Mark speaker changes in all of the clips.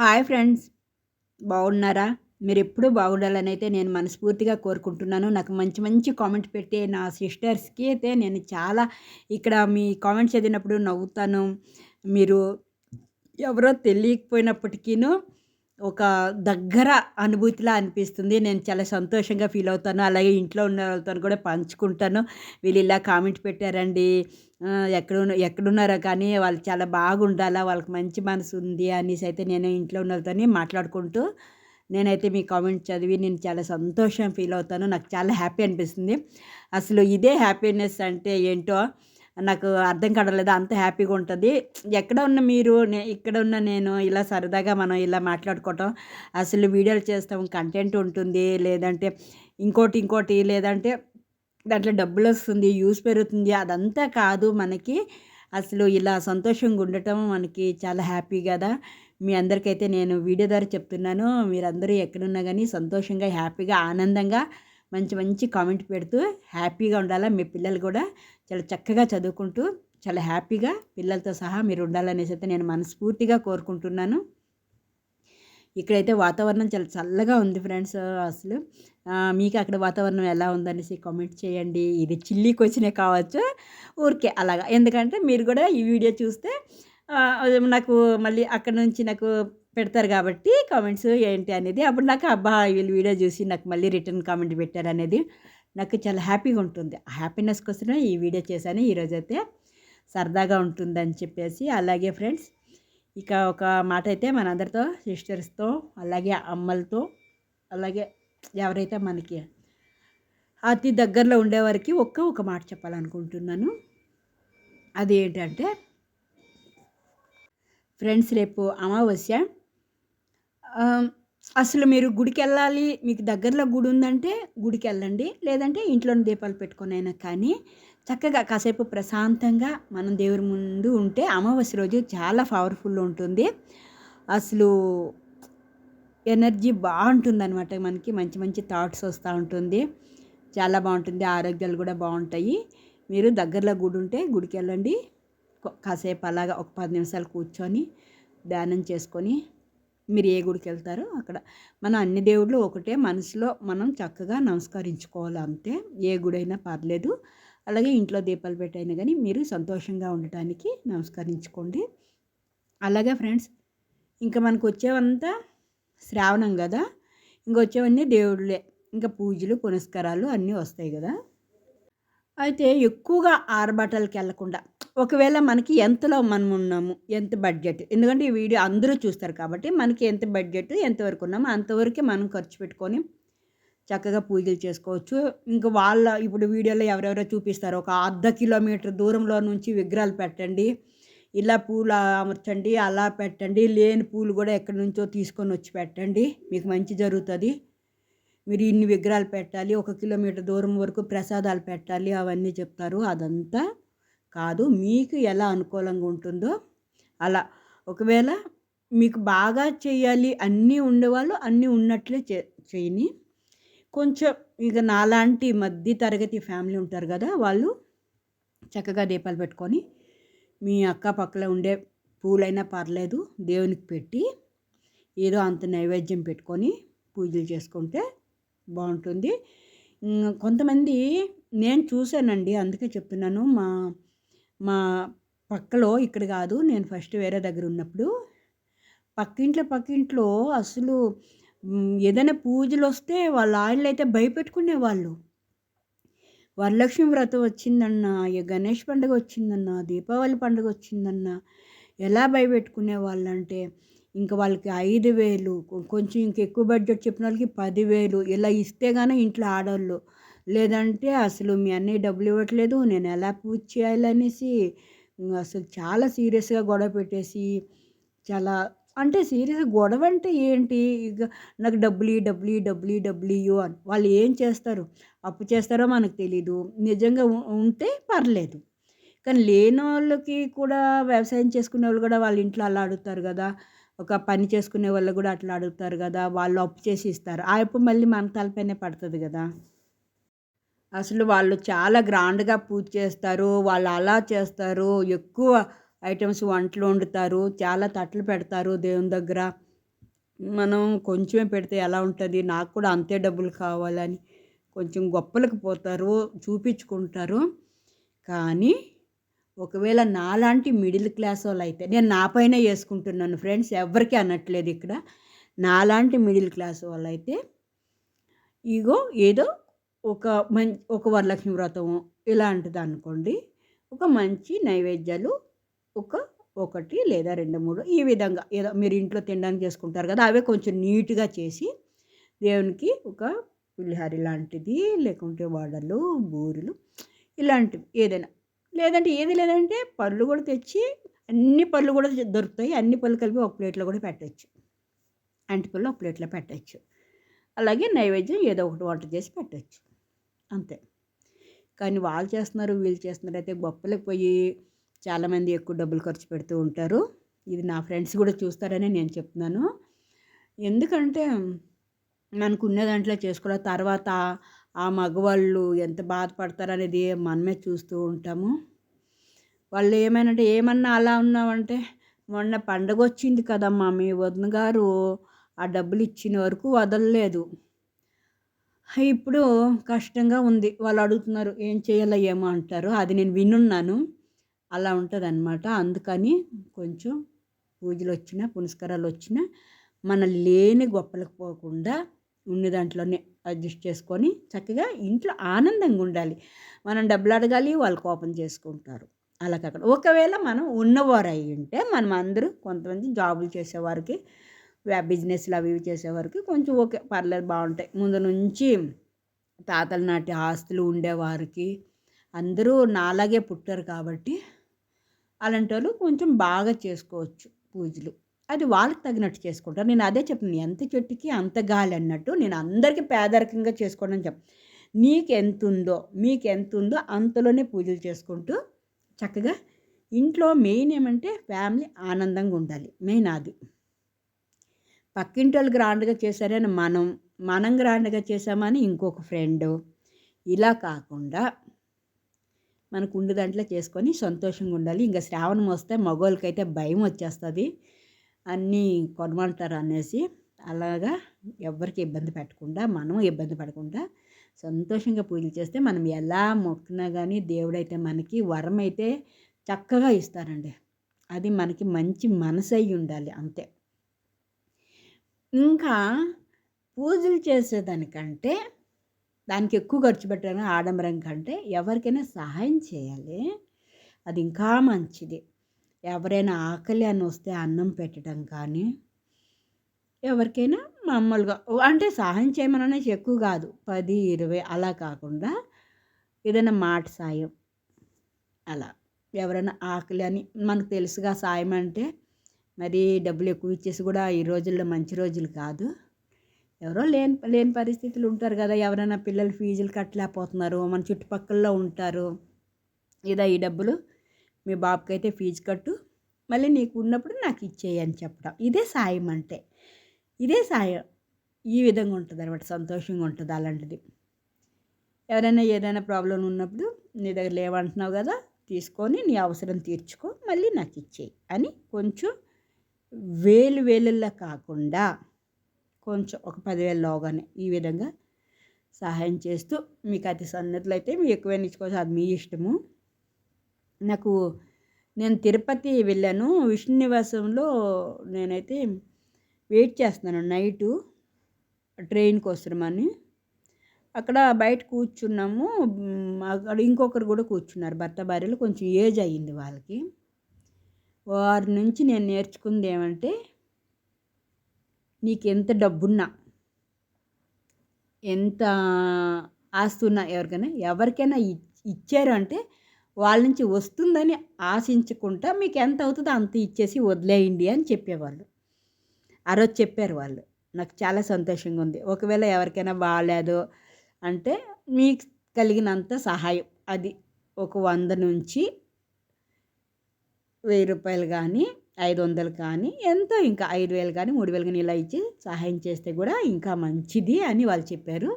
Speaker 1: Hi friends. బాగున్నారా? మీరు ఎప్పుడూ బాగుండాలని అయితే నేను మనస్ఫూర్తిగా కోరుకుంటున్నాను. నాకు మంచి మంచి కామెంట్ పెట్టే నా సిస్టర్స్కి అయితే నేను చాలా ఇక్కడ మీ కామెంట్స్ చదివినప్పుడు నవ్వుతాను. మీరు ఎవరో తెలియకపోయినప్పటికీను ఒక దగ్గర అనుభూతిలా అనిపిస్తుంది. నేను చాలా సంతోషంగా ఫీల్ అవుతాను. అలాగే ఇంట్లో ఉన్న వాళ్ళతో కూడా పంచుకుంటాను. వీళ్ళు ఇలా కామెంట్ పెట్టారండి. ఎక్కడ ఎక్కడున్నారో కానీ వాళ్ళు చాలా బాగుండాలా వాళ్ళకి మంచి మనసు ఉంది అనేసి అయితే నేను ఇంట్లో ఉన్న వాళ్ళతో మాట్లాడుకుంటూ నేనైతే మీ కామెంట్ చదివి నేను చాలా సంతోషం ఫీల్ అవుతాను. నాకు చాలా హ్యాపీ అనిపిస్తుంది. అసలు ఇదే హ్యాపీనెస్ అంటే ఏంటో నాకు అర్థం కావట్లేదు. అంత హ్యాపీగా ఉంటుంది. ఎక్కడ ఉన్న మీరు ఇక్కడ ఉన్న నేను ఇలా సరదాగా మనం ఇలా మాట్లాడుకోవటం అసలు వీడియోలు చేస్తాం కంటెంట్ ఉంటుంది లేదంటే ఇంకోటి ఇంకోటి లేదంటే దాంట్లో డబ్బులు వస్తుంది యూస్ పెరుగుతుంది అదంతా కాదు మనకి. అసలు ఇలా సంతోషంగా ఉండటం మనకి చాలా హ్యాపీ కదా. మీ అందరికైతే నేను వీడియో ద్వారా చెప్తున్నాను. మీరందరూ ఎక్కడున్నా కానీ సంతోషంగా హ్యాపీగా ఆనందంగా మంచి మంచి కామెంట్ పెడుతూ హ్యాపీగా ఉండాలా మీ పిల్లలు కూడా. చాలా చక్కగా చదువుకుంటూ చాలా హ్యాపీగా పిల్లలతో సహా మీరు ఉండాలనేసి అయితే నేను మనస్ఫూర్తిగా కోరుకుంటున్నాను. ఇక్కడైతే వాతావరణం చాలా చల్లగా ఉంది ఫ్రెండ్స్ అసలు. మీకు అక్కడ వాతావరణం ఎలా ఉందనేసి కామెంట్ చేయండి. ఇది చిల్లీకి కొచ్చినే కావచ్చు. ఊరికే అలాగా. ఎందుకంటే మీరు కూడా ఈ వీడియో చూస్తే నాకు మళ్ళీ అక్కడ నుంచి నాకు పెడతారు కాబట్టి కామెంట్స్ ఏంటి అనేది అప్పుడు నాకు అబ్బా వీళ్ళు వీడియో చూసి నాకు మళ్ళీ రిటర్న్ కామెంట్ పెట్టారు అనేది నాకు చాలా హ్యాపీగా ఉంటుంది. ఆ హ్యాపీనెస్ కోసమే ఈ వీడియో చేశాను. ఈరోజైతే సరదాగా ఉంటుందని చెప్పేసి అలాగే ఫ్రెండ్స్ ఇక ఒక మాట అయితే మనందరితో సిస్టర్స్తో అలాగే అమ్మలతో అలాగే ఎవరైతే మనకి అతి దగ్గరలో ఉండేవారికి ఒక్క ఒక మాట చెప్పాలనుకుంటున్నాను. అది ఏంటంటే ఫ్రెండ్స్ రేపు అమావాస్య అసలు మీరు గుడికి వెళ్ళాలి మీకు దగ్గరలో గుడి ఉందంటే గుడికి వెళ్ళండి లేదంటే ఇంట్లోని దీపాలు పెట్టుకునైనా కానీ చక్కగా కాసేపు ప్రశాంతంగా మనం దేవుడి ముందు ఉంటే అమావాస్య రోజు చాలా పవర్ఫుల్ ఉంటుంది. అసలు ఎనర్జీ బాగుంటుంది అనమాట మనకి మంచి మంచి థాట్స్ వస్తూ ఉంటుంది. చాలా బాగుంటుంది. ఆరోగ్యాలు కూడా బాగుంటాయి. మీరు దగ్గరలో గుడి ఉంటే గుడికి వెళ్ళండి కాసేపు అలాగా ఒక పది నిమిషాలు కూర్చొని ధ్యానం చేసుకొని మీరు ఏ గుడికి వెళ్తారో అక్కడ. మన అన్ని దేవుళ్ళు ఒకటే మనసులో మనం చక్కగా నమస్కరించుకోవాలి అంతే. ఏ గుడైనా పర్లేదు. అలాగే ఇంట్లో దీపాలు పెట్టైనా కానీ మీరు సంతోషంగా ఉండటానికి నమస్కరించుకోండి. అలాగే ఫ్రెండ్స్ ఇంకా మనకు వచ్చేవంతా శ్రావణం కదా ఇంకొచ్చేవన్నీ దేవుళ్ళే. ఇంకా పూజలు పునస్కారాలు అన్నీ వస్తాయి కదా అయితే ఎక్కువగా ఆరబాటలకి వెళ్ళకుండా ఒకవేళ మనకి ఎంతలో మనం ఉన్నాము ఎంత బడ్జెట్ ఎందుకంటే ఈ వీడియో అందరూ చూస్తారు కాబట్టి మనకి ఎంత బడ్జెట్ ఎంతవరకు ఉన్నామో అంతవరకే మనం ఖర్చు పెట్టుకొని చక్కగా పూజలు చేసుకోవచ్చు. ఇంకా వాళ్ళ ఇప్పుడు వీడియోలో ఎవరెవరో చూపిస్తారు. ఒక అర్ధ కిలోమీటర్ దూరంలో నుంచి విగ్రహాలు పెట్టండి ఇలా పూలు అమర్చండి అలా పెట్టండి లేని పూలు కూడా ఎక్కడి నుంచో తీసుకొని వచ్చి పెట్టండి. మీకు మంచి జరుగుతుంది. మీరు ఇన్ని విగ్రహాలు పెట్టాలి ఒక కిలోమీటర్ దూరం వరకు ప్రసాదాలు పెట్టాలి అవన్నీ చెప్తారు. అదంతా కాదు మీకు ఎలా అనుకూలంగా ఉంటుందో అలా. ఒకవేళ మీకు బాగా చేయాలి అన్నీ ఉండేవాళ్ళు అన్నీ ఉన్నట్లే చే చేయని. కొంచెం ఇక నాలాంటి మధ్య తరగతి ఫ్యామిలీ ఉంటారు కదా వాళ్ళు చక్కగా దీపాలు పెట్టుకొని మీ అక్క పక్కన ఉండే పూలైనా పర్లేదు దేవునికి పెట్టి ఏదో అంత నైవేద్యం పెట్టుకొని పూజలు చేసుకుంటే బాగుంటుంది. కొంతమంది నేను చూశానండి అందుకే చెప్తున్నాను మా మా పక్కలో ఇక్కడ కాదు నేను ఫస్ట్ వేరే దగ్గర ఉన్నప్పుడు పక్కింట్లో పక్కింట్లో అసలు ఏదైనా పూజలు వస్తే వాళ్ళ ఆయన అయితే భయపెట్టుకునేవాళ్ళు వరలక్ష్మి వ్రతం వచ్చిందన్న గణేష్ పండుగ వచ్చిందన్న దీపావళి పండుగ వచ్చిందన్న ఎలా భయపెట్టుకునే వాళ్ళంటే ఇంకా వాళ్ళకి ఐదు వేలు కొంచెం ఇంక ఎక్కువ బడ్జెట్ చెప్పిన వాళ్ళకి పదివేలు ఇలా ఇస్తే కానీ ఇంట్లో ఆడవాళ్ళు లేదంటే అసలు మీ అన్నయ్య డబ్బులు ఇవ్వట్లేదు నేను ఎలా పూజ చేయాలనేసి అసలు చాలా సీరియస్గా గొడవ పెట్టేసి చాలా అంటే సీరియస్ గొడవ అంటే ఏంటి? ఇక నాకు డబ్బులు డబ్బులు డబ్బులు డబ్బులు అని. వాళ్ళు ఏం చేస్తారు? అప్పు చేస్తారో మనకు తెలీదు. నిజంగా ఉంటే పర్లేదు. కానీ లేని వాళ్ళకి కూడా వ్యవసాయం చేసుకునే వాళ్ళు కూడా వాళ్ళ ఇంట్లో అలా అడుగుతారు కదా. ఒక పని చేసుకునే వాళ్ళు కూడా అట్లా అడుగుతారు కదా వాళ్ళు అప్పు చేసి ఇస్తారు. ఆ అప్పు మళ్ళీ మన తలపైనే పడుతుంది కదా. అసలు వాళ్ళు చాలా గ్రాండ్గా పూజ చేస్తారు వాళ్ళు అలా చేస్తారు ఎక్కువ ఐటమ్స్ వంటలు వండుతారు చాలా తట్లు పెడతారు దేవుని దగ్గర. మనం కొంచెమే పెడితే ఎలా ఉంటుంది? నాకు కూడా అంతే డబ్బులు కావాలని కొంచెం గొప్పలకు పోతారు చూపించుకుంటారు. కానీ ఒకవేళ నాలాంటి మిడిల్ క్లాస్ వాళ్ళు అయితే నేను నా పైన వేసుకుంటున్నాను ఫ్రెండ్స్ ఎవరికి అనట్లేదు ఇక్కడ. నాలాంటి మిడిల్ క్లాస్ వాళ్ళు అయితే ఇగో ఏదో ఒక మంచి ఒక వరలక్ష్మి వ్రతము ఇలాంటిది అనుకోండి ఒక మంచి నైవేద్యాలు ఒక ఒకటి లేదా రెండు మూడు ఈ విధంగా ఏదో మీరు ఇంట్లో తినడానికి చేసుకుంటారు కదా అవే కొంచెం నీట్గా చేసి దేవునికి ఒక పులిహారి లాంటిది లేకుంటే వడలు బూరెలు ఇలాంటివి ఏదైనా లేదంటే ఏది లేదంటే పళ్ళు కూడా తెచ్చి అన్ని పళ్ళు కూడా దొరుకుతాయి. అన్ని పళ్ళు కలిపి ఒక ప్లేట్లో కూడా పెట్టచ్చు. అంటిపళ్ళు ఒక ప్లేట్లో పెట్టచ్చు. అలాగే నైవేద్యం ఏదో ఒకటి వంట చేసి పెట్టచ్చు. అంతే. కానీ వాళ్ళు చేస్తున్నారు వీళ్ళు చేస్తున్నారు అయితే గొప్పలకు పోయి చాలామంది ఎక్కువ డబ్బులు ఖర్చు పెడుతూ ఉంటారు. ఇది నా ఫ్రెండ్స్ కూడా చూస్తారని నేను చెప్తున్నాను. ఎందుకంటే మనకు ఉన్న దాంట్లో చేసుకోవడం తర్వాత ఆ మగవాళ్ళు ఎంత బాధపడతారనేది మనమే చూస్తూ ఉంటాము. వాళ్ళు ఏమైనా ఏమన్నా అలా ఉన్నామంటే మొన్న పండగ వచ్చింది కదమ్మా మీ వదిన గారు ఆ డబ్బులు ఇచ్చిన వరకు వదలలేదు. ఇప్పుడు కష్టంగా ఉంది. వాళ్ళు అడుగుతున్నారు ఏం చేయాలో ఏమో అంటారు. అది నేను వినున్నాను. అలా ఉంటుంది అనమాట అందుకని కొంచెం పూజలు వచ్చినా పునస్కారాలు వచ్చినా మన లేని గొప్పలకు పోకుండా ఉన్న దాంట్లోనే అడ్జస్ట్ చేసుకొని చక్కగా ఇంట్లో ఆనందంగా ఉండాలి. మనం డబ్బులు అడగాలి వాళ్ళు కోపం చేసుకుంటారు. అలా కాకుండా ఒకవేళ మనం ఉన్నవారు అయి ఉంటే మనం అందరూ కొంతమంది జాబులు చేసేవారికి బిజినెస్లు అవి ఇవి చేసేవారికి కొంచెం ఓకే పర్లేదు బాగుంటాయి. ముందు నుంచి తాతల నాటి ఆస్తులు ఉండేవారికి అందరూ నాలాగే పుట్టారు కాబట్టి అలాంటి వాళ్ళు కొంచెం బాగా చేసుకోవచ్చు పూజలు. అది వాళ్ళకి తగినట్టు చేసుకుంటారు. నేను అదే చెప్తాను ఎంత చెట్టుకి అంత గాలి అన్నట్టు నేను అందరికీ పేదరికంగా చేసుకోండి అని చెప్ నీకు ఎంత ఉందో మీకు ఎంత ఉందో అంతలోనే పూజలు చేసుకుంటూ చక్కగా ఇంట్లో మెయిన్ ఏమంటే ఫ్యామిలీ ఆనందంగా ఉండాలి. మెయిన్ అది. పక్కింటి వాళ్ళు గ్రాండ్గా చేశారని మనం మనం గ్రాండ్గా చేసామని ఇంకొక ఫ్రెండ్. ఇలా కాకుండా మనకు ఉండి దాంట్లో చేసుకొని సంతోషంగా ఉండాలి. ఇంకా శ్రావణం వస్తే మగవాళ్ళకైతే భయం వచ్చేస్తుంది. అన్నీ కొనమంటారు అనేసి అలాగా ఎవరికి ఇబ్బంది పెట్టకుండా మనం ఇబ్బంది పడకుండా సంతోషంగా పూజలు చేస్తే మనం ఎలా మొక్కినా కానీ దేవుడైతే మనకి వరం అయితే చక్కగా ఇస్తారండి. అది మనకి మంచి మనసు అయి ఉండాలి అంతే. ఇంకా పూజలు చేసేదానికంటే దానికి ఎక్కువ ఖర్చు పెట్టడం ఆడంబరం కంటే ఎవరికైనా సహాయం చేయాలి. అది ఇంకా మంచిది. ఎవరైనా ఆకలి అని వస్తే అన్నం పెట్టడం కానీ ఎవరికైనా మామూలుగా అంటే సహాయం చేయమననే ఎక్కువ కాదు. పది ఇరవై అలా కాకుండా ఏదైనా మాట సాయం అలా. ఎవరైనా ఆకలి అని మనకు తెలుసుగా సాయం అంటే మరి డబ్బులు ఎక్కువ ఇచ్చేసి కూడా ఈ రోజుల్లో మంచి రోజులు కాదు. ఎవరో లేని లేని పరిస్థితులు ఉంటారు కదా. ఎవరైనా పిల్లలు ఫీజులు కట్టలేకపోతున్నారు. మన చుట్టుపక్కల ఉంటారు. ఇదా ఈ డబ్బులు. మీ బాబుకి అయితే ఫీజు కట్టు మళ్ళీ నీకు ఉన్నప్పుడు నాకు ఇచ్చేయి అని చెప్పడం. ఇదే సాయం అంటే. ఇదే సాయం. ఈ విధంగా ఉంటుంది అనమాట సంతోషంగా ఉంటుంది అలాంటిది. ఎవరైనా ఏదైనా ప్రాబ్లం ఉన్నప్పుడు నీ దగ్గర లేవంటున్నావు కదా తీసుకొని నీ అవసరం తీర్చుకో మళ్ళీ నాకు ఇచ్చేయి అని కొంచెం వేలు వేలుల్లో కాకుండా కొంచెం ఒక పదివేలలోగానే ఈ విధంగా సహాయం చేస్తూ మీకు అతి సన్నతులు అయితే మీ ఎక్కువైనా ఇచ్చుకోవచ్చు అది మీ ఇష్టము. నాకు నేను తిరుపతి వెళ్ళాను. విష్ణు నివాసంలో నేనైతే వెయిట్ చేస్తున్నాను నైటు ట్రైన్ కోసమని అక్కడ బయట కూర్చున్నాము. అక్కడ ఇంకొకరు కూడా కూర్చున్నారు. భర్త భార్యలు కొంచెం ఏజ్ అయ్యింది వాళ్ళకి. వారి నుంచి నేను నేర్చుకుంది ఏమంటే నీకు ఎంత డబ్బున్నా ఎంత ఆస్తున్నా ఎవరికైనా ఎవరికైనా ఇచ్చారు అంటే వాళ్ళ నుంచి వస్తుందని ఆశించుకుంటా మీకు ఎంత అవుతుందో అంత ఇచ్చేసి వదిలేయండి అని చెప్పేవాళ్ళు. ఆ రోజు చెప్పారు వాళ్ళు. నాకు చాలా సంతోషంగా ఉంది. ఒకవేళ ఎవరికైనా బాగాలేదు అంటే మీకు కలిగినంత సహాయం. అది ఒక వంద నుంచి వెయ్యి రూపాయలు కానీ ఐదు వందలు కానీ ఎంతో ఇంకా ఐదు వేలు కానీ మూడు వేలు కానీ ఇలా ఇచ్చి సహాయం చేస్తే కూడా ఇంకా మంచిది అని వాళ్ళు చెప్పారు.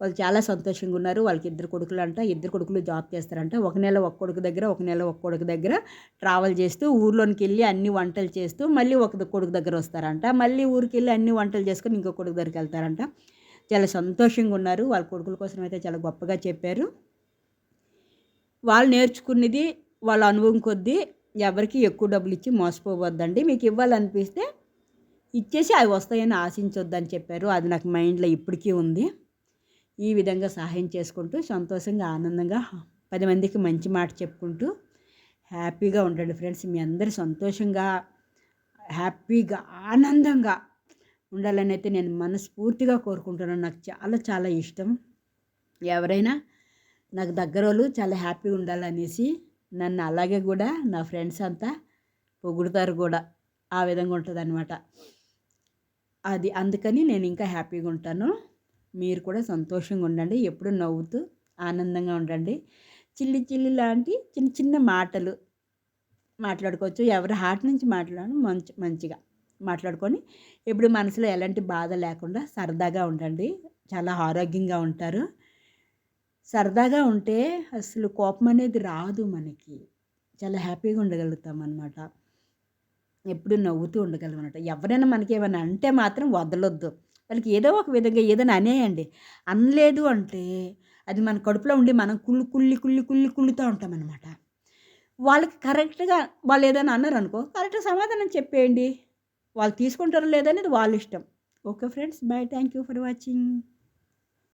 Speaker 1: వాళ్ళు చాలా సంతోషంగా ఉన్నారు వాళ్ళకి ఇద్దరు కొడుకులు అంట ఇద్దరు కొడుకులు జాబ్ చేస్తారంట. ఒక నెల ఒక కొడుకు దగ్గర ఒక నెల ఒక కొడుకు దగ్గర ట్రావెల్ చేస్తూ ఊర్లోనికి వెళ్ళి అన్ని వంటలు చేస్తూ మళ్ళీ ఒక కొడుకు దగ్గర వస్తారంట. మళ్ళీ ఊరికి వెళ్ళి అన్ని వంటలు చేసుకొని ఇంకో కొడుకు దగ్గరికి వెళ్తారంట. చాలా సంతోషంగా ఉన్నారు వాళ్ళ కొడుకుల కోసం అయితే చాలా గొప్పగా చెప్పారు. వాళ్ళు నేర్చుకున్నది వాళ్ళ అనుభవం కొద్దీ ఎవరికి ఎక్కువ డబ్బులు ఇచ్చి మోసపోవద్దండి. మీకు ఇవ్వాలనిపిస్తే ఇచ్చేసి అవి వస్తాయని ఆశించొద్దని చెప్పారు. అది నాకు మైండ్లో ఇప్పటికీ ఉంది. ఈ విధంగా సహాయం చేసుకుంటూ సంతోషంగా ఆనందంగా పది మందికి మంచి మాట చెప్పుకుంటూ హ్యాపీగా ఉండండి ఫ్రెండ్స్. మీ అందరు సంతోషంగా హ్యాపీగా ఆనందంగా ఉండాలని అయితే నేను మనస్ఫూర్తిగా కోరుకుంటున్నాను. నాకు చాలా చాలా ఇష్టం. ఎవరైనా నాకు దగ్గర వాళ్ళు చాలా హ్యాపీగా ఉండాలనేసి నన్ను అలాగే కూడా నా ఫ్రెండ్స్ అంతా పొగుడుతారు కూడా. ఆ విధంగా ఉంటుంది అది అందుకని నేను ఇంకా హ్యాపీగా ఉంటాను. మీరు కూడా సంతోషంగా ఉండండి. ఎప్పుడు నవ్వుతూ ఆనందంగా ఉండండి. చిల్లి చిల్లి లాంటి చిన్న చిన్న మాటలు మాట్లాడుకోవచ్చు. ఎవరి హార్ట్ నుంచి మాట్లాడడం మంచి మంచిగా మాట్లాడుకొని ఎప్పుడు మనసులో ఎలాంటి బాధ లేకుండా సరదాగా ఉండండి. చాలా ఆరోగ్యంగా ఉంటారు. సరదాగా ఉంటే అసలు కోపం అనేది రాదు మనకి. చాలా హ్యాపీగా ఉండగలుగుతాం అనమాట ఎప్పుడు నవ్వుతూ ఉండగలం అనమాట ఎవరైనా మనకి ఏమైనా అంటే మాత్రం వదలొద్దు. వాళ్ళకి ఏదో ఒక విధంగా ఏదైనా అనేయండి. అనలేదు అంటే అది మన కడుపులో ఉండి మనం కుళ్ళి కుళ్ళి కుళ్ళి కుళ్ళి కుళ్ళుతూ ఉంటాం అనమాట వాళ్ళకి కరెక్ట్గా వాళ్ళు ఏదైనా అన్నారు అనుకో కరెక్ట్గా సమాధానం చెప్పేయండి. వాళ్ళు తీసుకుంటారో లేదనేది వాళ్ళ ఇష్టం. Okay friends bye. Thank you for watching.